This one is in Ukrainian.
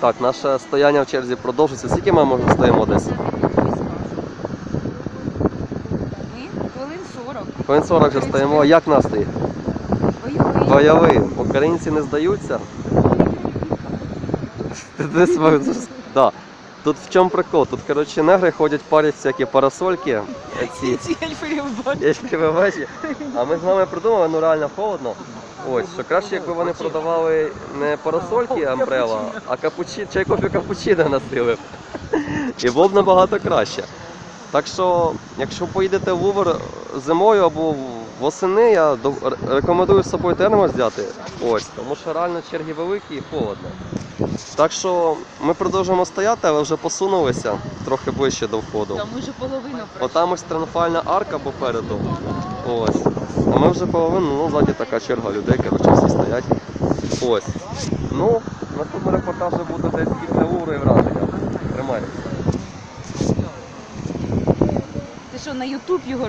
Так, наше стояння в черзі продовжується. Скільки ми може стоїмо десь? Ми хвилин 40. Хвилин 40 вже стоїмо. Як настрій? Бойовий. Бойовий. Українці не здаються. Да. Тут в чому прикол? Тут, коротше, негри ходять парять всякі парасольки. Ці ельфи. А ми з вами придумали, ну реально холодно. Ось, що краще, якби вони продавали не парасольки Амбрела, а капучі, чай кофе капучино носили. б. І було б набагато краще. Так що, якщо поїдете в Увер зимою або восени, я рекомендую з собою термос взяти. Ось, тому що реально черги великі і холодно. Так що ми продовжуємо стояти, але вже посунулися трохи ближче до входу. Там уже половину пройшли. Отам ось тріумфальна арка попереду. Ось. А ми вже половину, ну ззаді така черга людей, коротше, всі стоять. Ось. Ну, наступний репортаж вже буде десь після Лувру і враження. Тримайтеся. Ти що, на Ютуб його